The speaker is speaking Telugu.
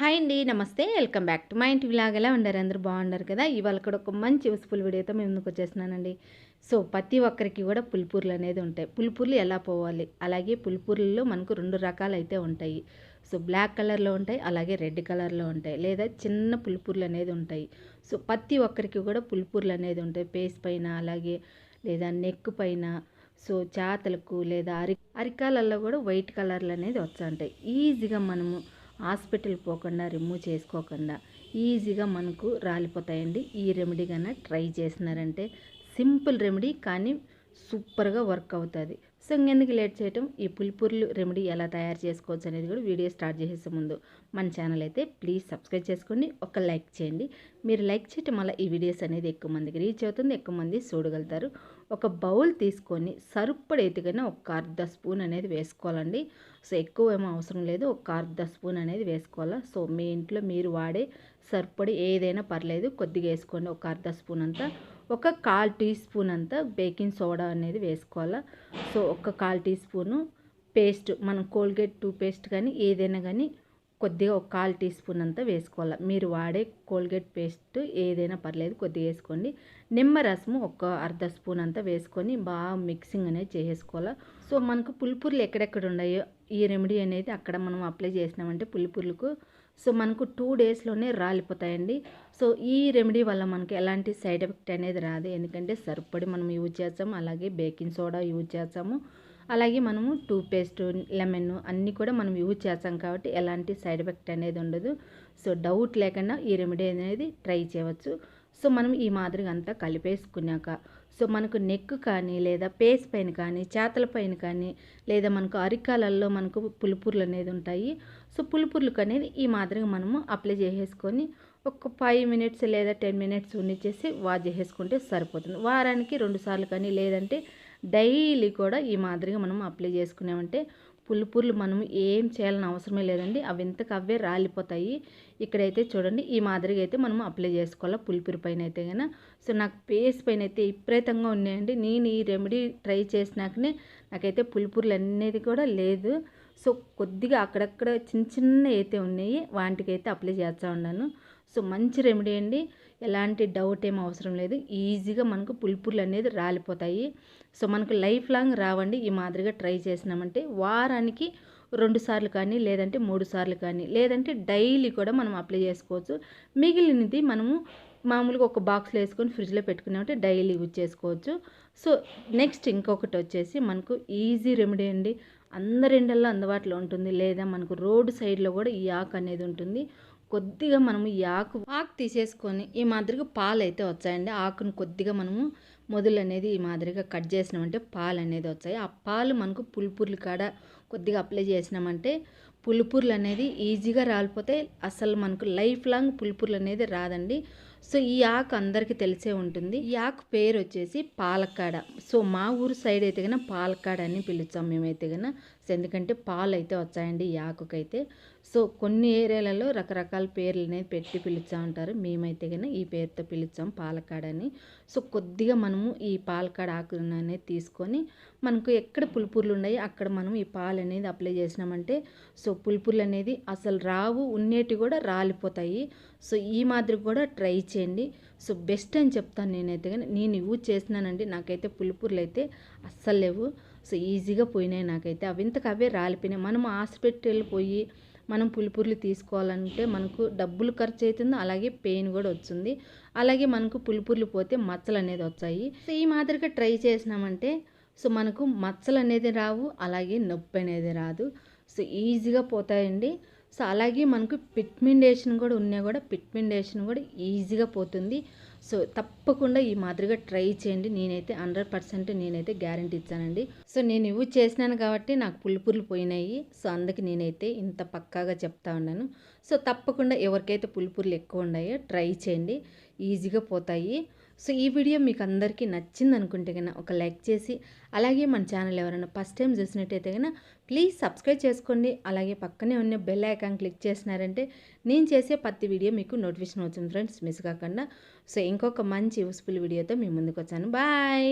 హాయ్ అండి నమస్తే. వెల్కమ్ బ్యాక్ టు మా ఇంటి విలాగ్. ఎలా ఉండారు అందరూ బాగున్నారు కదా? ఇవాళ కూడా ఒక మంచి యూస్ఫుల్ వీడియోతో మేము ముందుకు వచ్చేసినానండి సో ప్రతి ఒక్కరికి కూడా పులిపూర్లు అనేది ఉంటాయి. పులిపూర్లు ఎలా పోవాలి? అలాగే పులిపూర్లలో మనకు రెండు రకాలు అయితే ఉంటాయి. సో బ్లాక్ కలర్లో ఉంటాయి అలాగే రెడ్ కలర్లో ఉంటాయి లేదా చిన్న పులిపూర్లు అనేది ఉంటాయి. సో ప్రతి ఒక్కరికి కూడా పులిపూర్లు అనేది ఉంటాయి. పేస్ పైన అలాగే లేదా నెక్ పైన సో చేతలకు లేదా అరి అరికాలల్లో కూడా వైట్ కలర్లు అనేది వస్తూ ఉంటాయి. ఈజీగా మనము హాస్పిటల్ పోకుండా రిమూవ్ చేసుకోకుండా ఈజీగా మనకు రాలిపోతాయండి. ఈ రెమెడీ కన్నా ట్రై చేసినారంటే సింపుల్ రెమెడీ కానీ సూపర్గా వర్క్ అవుతుంది. సో ఇంకెందుకు లేట్ చేయటం? ఈ పులిపూరులు రెమెడీ ఎలా తయారు చేసుకోవచ్చు అనేది కూడా వీడియో స్టార్ట్ చేసే ముందు మన ఛానల్ అయితే ప్లీజ్ సబ్స్క్రైబ్ చేసుకోండి ఒక లైక్ చేయండి. మీరు లైక్ చేయటం వల్ల ఈ వీడియోస్ అనేది ఎక్కువ మందికి రీచ్ అవుతుంది ఎక్కువ మంది చూడగలుగుతారు. ఒక బౌల్ తీసుకొని సరుపడి ఎత్తుకైనా ఒక అర్ధ స్పూన్ అనేది వేసుకోవాలండి. సో ఎక్కువ ఏమో అవసరం లేదు. ఒక అర్ధ స్పూన్ అనేది వేసుకోవాలా? సో మీ ఇంట్లో మీరు వాడే సరిపడి ఏదైనా పర్లేదు కొద్దిగా వేసుకోండి. ఒక అర్ధ స్పూన్ అంతా. ఒక కాల్ టీ స్పూన్ అంతా బేకింగ్ సోడా అనేది వేసుకోవాలా. సో ఒక కాల్ టీ స్పూను పేస్ట్ మనం కోల్గేట్ టూ పేస్ట్ కానీ ఏదైనా కానీ కొద్దిగా ఒక కాల్ టీ స్పూన్ అంతా వేసుకోవాలి. మీరు వాడే కోల్గేట్ పేస్ట్ ఏదైనా పర్లేదు కొద్దిగా వేసుకోండి. నిమ్మరసము ఒక అర్ధ స్పూన్ అంతా వేసుకొని బాగా మిక్సింగ్ అనేది చేసేసుకోవాలి. సో మనకు పులిపుర్లు ఎక్కడెక్కడ ఉన్నాయో ఈ రెమెడీ అనేది అక్కడ మనం అప్లై చేసినామంటే పులిపూర్లకు సో మనకు టూ డేస్లోనే రాలిపోతాయండి. సో ఈ రెమెడీ వల్ల మనకి ఎలాంటి సైడ్ ఎఫెక్ట్ అనేది రాదు. ఎందుకంటే సరిపడి మనం యూజ్ చేస్తాము. అలాగే బేకింగ్ సోడా యూజ్ చేస్తాము. అలాగే మనము టూత్పేస్ట్ లెమన్ అన్నీ కూడా మనం యూజ్ చేస్తాం కాబట్టి ఎలాంటి సైడ్ ఎఫెక్ట్ అనేది ఉండదు. సో డౌట్ లేకుండా ఈ రెమెడీ అనేది ట్రై చేయవచ్చు. సో మనం ఈ మాదిరిగా అంతా కలిపేసుకున్నాక సో మనకు నెక్ కానీ లేదా పేస్ పైన కానీ చేతల పైన కానీ లేదా మనకు అరికాలల్లో మనకు పులుపుర్లు అనేది ఉంటాయి. సో పులుపుర్లకు అనేది ఈ మాదిరిగా మనము అప్లై చేసేసుకొని ఒక ఫైవ్ మినిట్స్ లేదా టెన్ మినిట్స్ ఉండిచ్చేసి వాష్ చేసేసుకుంటే సరిపోతుంది. వారానికి రెండు సార్లు కానీ లేదంటే డైలీ కూడా ఈ మాదిరిగా మనం అప్లై చేసుకున్నామంటే పులుపుర్లు మనం ఏం చేయాలని అవసరమే లేదండి. అవి ఇంతకు అవే రాలిపోతాయి. ఇక్కడైతే చూడండి ఈ మాదిరిగా అయితే మనం అప్లై చేసుకోవాలి పులిపురి పైన అయితే కనుక సో నాకు ఫేస్ పైన అయితే విపరీతంగా ఉన్నాయండి. నేను ఈ రెమెడీ ట్రై చేసినాకనే నాకైతే పులిపురులు అనేది కూడా లేదు. సో కొద్దిగా అక్కడక్కడ చిన్న చిన్న అయితే ఉన్నాయి వాటికైతే అప్లై చేస్తూ ఉన్నాను. సో మంచి రెమెడీ అండి. ఎలాంటి డౌట్ ఏం అవసరం లేదు. ఈజీగా మనకు పులిపుర్లు అనేది రాలిపోతాయి. సో మనకు లైఫ్ లాంగ్ రావండి. ఈ మాదిరిగా ట్రై చేసినామంటే వారానికి రెండు సార్లు కానీ లేదంటే మూడు సార్లు కానీ లేదంటే డైలీ కూడా మనం అప్లై చేసుకోవచ్చు. మిగిలినది మనము మామూలుగా ఒక బాక్స్లో వేసుకొని ఫ్రిడ్జ్లో పెట్టుకున్నామంటే డైలీ యూజ్ చేసుకోవచ్చు. సో నెక్స్ట్ ఇంకొకటి వచ్చేసి మనకు ఈజీ రెమెడీ అండి. అందరి ఇండల్లో అందుబాటులో ఉంటుంది. లేదా మనకు రోడ్ సైడ్లో కూడా ఈ ఆకు అనేది ఉంటుంది. కొద్దిగా మనము ఈ ఆకు ఆకు తీసేసుకొని ఈ మాదిరిగా పాలు అయితే వచ్చాయండి. ఆకును కొద్దిగా మనము మొదలు అనేది ఈ మాదిరిగా కట్ చేసినామంటే పాలు అనేది వచ్చాయి. ఆ పాలు మనకు పులుపుర్లు కాడ కొద్దిగా అప్లై చేసినామంటే పులుపుర్లు అనేది ఈజీగా రాలిపోతే అసలు మనకు లైఫ్ లాంగ్ పులుపుర్లు అనేది రాదండి. సో ఈ ఆకు అందరికీ తెలిసే ఉంటుంది. ఈ ఆకు పేరు వచ్చేసి పాలక్కాడ సో మా ఊరు సైడ్ అయితే కన్నా పాలక్కాడ అని పిలుస్తాం మేమైతే కన్నా సో ఎందుకంటే పాలు అయితే వచ్చాయండి ఈ ఆకుకైతే. సో కొన్ని ఏరియాలలో రకరకాల పేర్లు అనేది పెట్టి పిలుస్తూ ఉంటారు. మేమైతే కన్నా ఈ పేరుతో పిలుస్తాం పాలక్కాడ అని. సో కొద్దిగా మనము ఈ పాలక్కాడ ఆకు అనేది తీసుకొని మనకు ఎక్కడ పులుపుర్లు ఉన్నాయి అక్కడ మనం ఈ పాలు అనేది అప్లై చేసినామంటే సో పులుపుర్లు అనేది అసలు రావు ఉన్నేటి కూడా రాలిపోతాయి. సో ఈ మాదిరి కూడా ట్రై చేయండి సో బెస్ట్ అని చెప్తాను నేనైతే కానీ నేను యూజ్ చేసినానండి నాకైతే పులుపుర్లు అయితే అస్సలు లేవు. సో ఈజీగా పోయినాయి నాకైతే. అవి ఇంతకు అవే రాలిపోయినాయి. మనం హాస్పిటల్ పోయి మనం పులిపూర్లు తీసుకోవాలంటే మనకు డబ్బులు ఖర్చు అవుతుంది అలాగే పెయిన్ కూడా వచ్చింది అలాగే మనకు పులిపూర్లు పోతే మచ్చలు అనేది వచ్చాయి. సో ఈ మాదిరిగా ట్రై చేసినామంటే సో మనకు మచ్చలు అనేది రావు. అలాగే నొప్పి అనేది రాదు. సో ఈజీగా పోతాయండి. సో అలాగే మనకు పిట్మెండేషన్ కూడా ఉన్నా కూడా పిట్మెండేషన్ కూడా ఈజీగా పోతుంది. సో తప్పకుండా ఈ మాదిరిగా ట్రై చేయండి. నేనైతే హండ్రెడ్ పర్సెంట్ నేనైతే గ్యారంటీ ఇచ్చానండి. సో నేను యూజ్ చేసినాను కాబట్టి నాకు పులుపులు పోయినాయి. సో అందుకే నేనైతే ఇంత పక్కాగా చెప్తా ఉన్నాను. సో తప్పకుండా ఎవరికైతే పులుపులు ఎక్కువ ఉన్నాయో ట్రై చేయండి. ఈజీగా పోతాయి. సో ఈ వీడియో మీకు అందరికీ నచ్చింది అనుకుంటే కన్నా ఒక లైక్ చేసి అలాగే మన ఛానల్ ఎవరైనా ఫస్ట్ టైం చూసినట్టయితే కన్నా ప్లీజ్ సబ్స్క్రైబ్ చేసుకోండి. అలాగే పక్కనే ఉన్న బెల్ ఐకాన్ క్లిక్ చేసినారంటే నేను చేసే ప్రతి వీడియో మీకు నోటిఫికేషన్ అవుతుంది ఫ్రెండ్స్ మిస్ కాకుండా. సో ఇంకొక మంచి యూస్ఫుల్ వీడియోతో మీ ముందుకు వచ్చాను బాయ్!